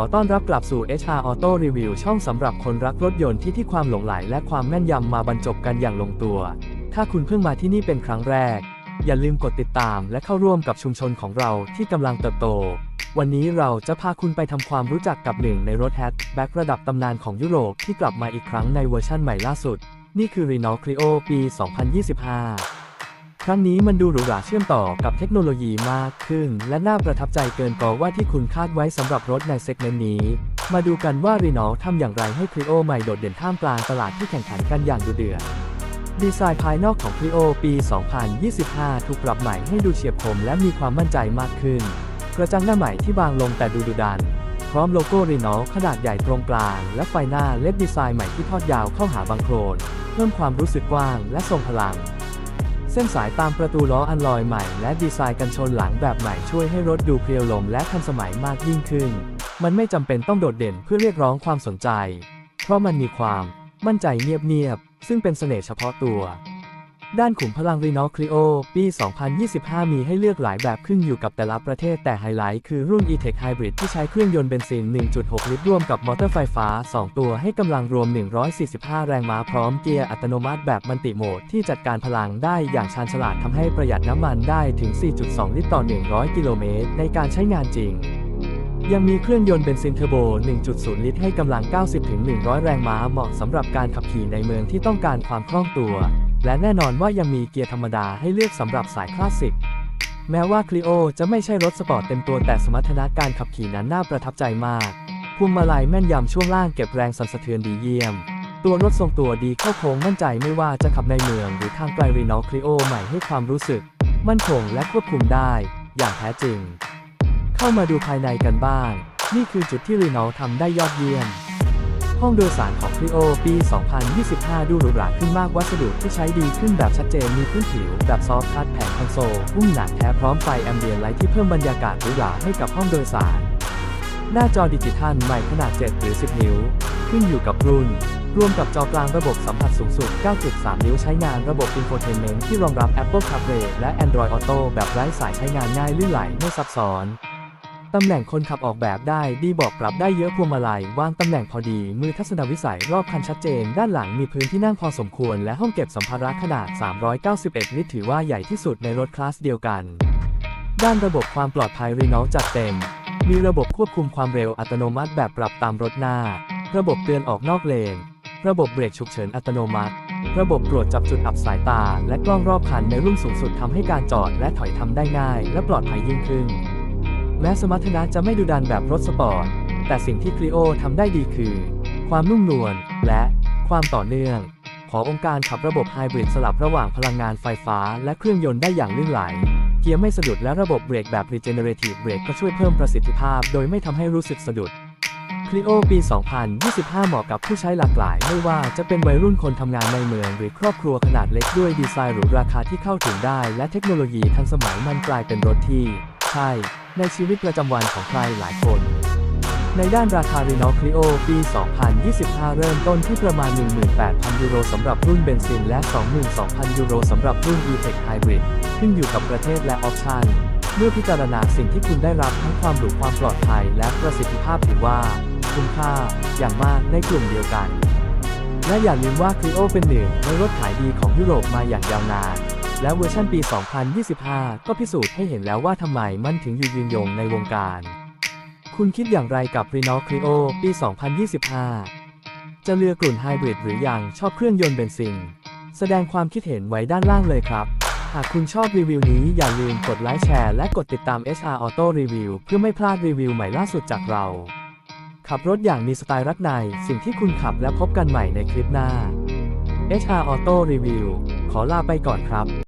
อต้อนรับกลับสู่ HR Auto Review ช่องสำหรับคนรักรถยนต์ที่ที่ความหลงใหลและความแม่นยำมาบรรจบกันอย่างลงตัว ถ้าคุณเพิ่งมาที่นี่เป็นครั้งแรก อย่าลืมกดติดตามและเข้าร่วมกับชุมชนของเราที่กำลังเติบโต วันนี้เราจะพาคุณไปทำความรู้จักกับหนึ่งในรถแฮชแบ็กระดับตำนานของยุโรปที่กลับมาอีกครั้งในเวอร์ชั่นใหม่ล่าสุด นี่คือ Renault Clio ปี 2025 รั้งนี้มันดูหรูหราเชื่อมต่อกับเทคโนโลยีมากขึ้น และน่าประทับใจเกินกว่าว่าที่คุณคาดไว้สำหรับรถในเซกเมนต์นี้ มาดูกันว่า Renault ทำอย่างไรให้ Clio ใหม่โดดเด่นท่ามกลางตลาดที่แข่งขันกันอย่างดุเดือดดีไซน์ภายนอกของ Clio ปี 2025 ถูกปรับใหม่ให้ดูเฉียบคมและมีความมั่นใจมากขึ้น กระจังหน้าใหม่ที่บางลงแต่ดูดุดัน พร้อมโลโก้ Renault ขนาดใหญ่ตรงกลาง และไฟหน้าเล็บดีไซน์ใหม่ที่ทอดยาวเข้าหาบางโครนเพิ่มความรู้สึกกว้างและทรงพลัง เส้นสายตามประตูล้ออันลอยใหม่และดีไซน์กันชนหลังแบบใหม่ช่วยให้รถดูเพรียวลมและทันสมัยมากยิ่งขึ้น มันไม่จำเป็นต้องโดดเด่นเพื่อเรียกร้องความสนใจ เพราะมันมีความมั่นใจเงียบๆซึ่งเป็นเสน่ห์เฉพาะตัว ด้านขุมพลัง Renault Clio ปี 2025 มีให้เลือกหลายแบบขึ้นอยู่กับแต่ละประเทศแต่ไฮไลท์คือรุ่น E-Tech Hybrid ที่ใช้เครื่องยนต์เบนซิน 1.6 ลิตรร่วมกับมอเตอร์ไฟฟ้า 2 ตัวให้กำลังรวม 145 แรงม้าพร้อมเกียร์อัตโนมัติแบบมัลติโหมดที่จัดการพลังได้อย่างชาญฉลาดทำให้ประหยัดน้ำมันได้ถึง 4.2 ลิตรต่อ 100 กิโลเมตรในการใช้งานจริงยังมีเครื่องยนต์เบนซินเทอร์โบ 1.0 ลิตรให้กำลัง 90-100 แรงม้าเหมาะสำหรับการขับขี่ในเมืองที่ต้องการความคล่องตัว และแน่นอนว่ายังมีเกียร์ธรรมดาให้เลือกสำหรับสายคลาสสิก แม้ว่า Clio จะไม่ใช่รถสปอร์ตเต็มตัวแต่สมรรถนะการขับขี่นั้นน่าประทับใจมากพวงมาลัยแม่นยำช่วงล่างเก็บแรงสั่นสะเทือนดีเยี่ยม ตัวรถทรงตัวดีเข้าโค้งมั่นใจไม่ว่าจะขับในเมืองหรือทางไกล Renault Clio ใหม่ให้ความรู้สึก มั่นคงและควบคุมได้ อย่างแท้จริง เข้ามาดูภายในกันบ้าง นี่คือจุดที่ Renault ทำได้ยอดเยี่ยม ห้องโดยสารของ Clio ปี 2025 ดูหรูหราขึ้นมากวัสดุที่ใช้ดีขึ้นแบบชัดเจนมีพื้นผิว แบบซอฟต์ทัชแผงคอนโซลหุ้มหนาแท้พร้อมไฟแอมเบียนไลท์ที่เพิ่มบรรยากาศหรูหราให้กับห้องโดยสาร หน้าจอดิจิทัลใหม่ขนาด 7 หรือ 10 นิ้ว ขึ้นอยู่กับรุ่น รวมกับจอกลางระบบสัมผัสสูงสุด 9.3 นิ้วใช้งานระบบ Infotainment ที่รองรับ Apple CarPlay และ Android Auto แบบไร้สายใช้งานง่ายลื่นไหลไม่ซับซ้อน ตำแหน่งคนขับออกแบบได้ดีบอกปรับได้เยอะพวงมาลัยวางตำแหน่งพอดี มือทัศนวิสัยรอบคันชัดเจน ด้านหลังมีพื้นที่นั่งพอสมควร และห้องเก็บสัมภาระขนาด 391 ลิตรถือว่าใหญ่ที่สุดในรถคลาสเดียวกัน ด้านระบบความปลอดภัยรีนอลจัดเต็ม มีระบบควบคุมความเร็วอัตโนมัติแบบปรับตามรถหน้า ระบบเตือนออกนอกเลน ระบบเบรกฉุกเฉินอัตโนมัติ ระบบตรวจจับจุดอับสายตา และกล้องรอบคันในรุ่นสูงสุดทำให้การจอดและถอยทำได้ง่าย และปลอดภัยยิ่งขึ้น แม้สมรรถนะจะไม่ดุดันแบบรถสปอร์ต แต่สิ่งที่ Clio ทำได้ดีคือ ความนุ่มนวลและความต่อเนื่อง ขอองค์การขับระบบไฮบริดสลับระหว่างพลังงานไฟฟ้าและเครื่องยนต์ได้อย่างลื่นไหล เกียร์ไม่สะดุดและระบบเบรกแบบ Regenerative Brake ก็ช่วยเพิ่มประสิทธิภาพ โดยไม่ทำให้รู้สึกสะดุด Clio ปี 2025 เหมาะกับผู้ใช้หลากหลาย ไม่ว่าจะเป็นวัยรุ่นคนทำงานในเมือง หรือครอบครัวขนาดเล็กด้วยดีไซน์หรูราคาที่เข้าถึงได้ และเทคโนโลยีทันสมัยมันกลายเป็นรถที่ ใช่ ในชีวิตประจำวันของใครหลายคน ในด้านราคา Renault Clio ปี 2025 เริ่มต้นที่ประมาณ 18,000 ยูโรสำหรับรุ่นเบนซิน และ 22,000 ยูโรสำหรับรุ่น E-Tech Hybrid ขึ้นอยู่กับประเทศและออปชันเมื่อพิจารณาสิ่งที่คุณได้รับทั้งความหรูความปลอดภัยและประสิทธิภาพถือว่า คุ้มค่าอย่างมากในกลุ่มเดียวกัน และอย่าลืมว่า Clio เป็นหนึ่งในรถขายดีของยุโรปมาอย่างยาวนาน และเวอร์ชันปี 2025 ก็พิสูจน์ให้เห็นแล้วว่าทำไมมันถึงอยู่ยืนยงในวงการ คุณคิดอย่างไรกับ Renault Clio ปี 2025 จะเลือกกลุ่นไฮบริดหรือยังชอบเครื่องยนต์เบนซิน แสดงความคิดเห็นไว้ด้านล่างเลยครับ หากคุณชอบรีวิวนี้อย่าลืมกดไลค์แชร์และกดติดตาม HR Auto Review เพื่อไม่พลาดรีวิวใหม่ล่าสุดจากเรา ขับรถอย่างมีสไตล์รักใน สิ่งที่คุณขับและพบกันใหม่ในคลิปหน้า HR Auto Review ขอลาไปก่อนครับ